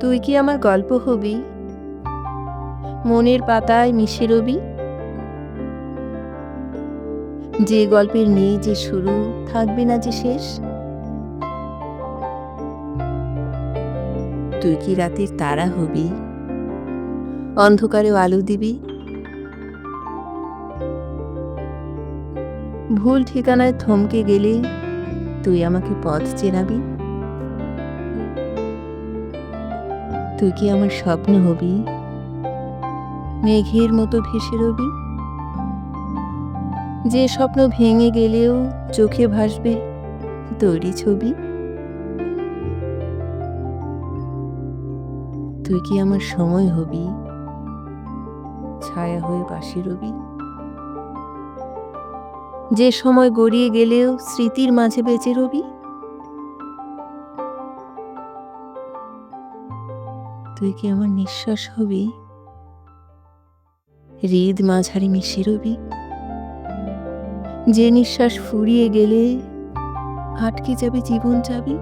তুই কি আমার গল্প হবি? মনের পাতায় মিশে রবি? যে গল্পের নেই যে শুরু, থাকবে না যে শেষ? তুই কি রাতের তারা হবি? অন্ধকারে আলো দিবি? ভুল ঠিকানায় থমকে গেলে তুই আমাকে পথ চেনাবি? তুই কি আমার স্বপ্ন হবি? মেঘের মতো ভেসে রবি? যে স্বপ্ন ভেঙে গেলেও চোখে ভাসবে তৈরি ছবি? তুই কি আমার সময় হবি? ছায়া হয়ে পাশে রবি? যে সময় গড়িয়ে গেলেও স্মৃতির মাঝে বেঁচে রবি? তুই কি আমার নিঃশ্বাস হবি? হৃদ মাঝারি মিশে রবি। যে নিঃশ্বাস ফুরিয়ে গেলে আটকে যাবে জীবন যাবি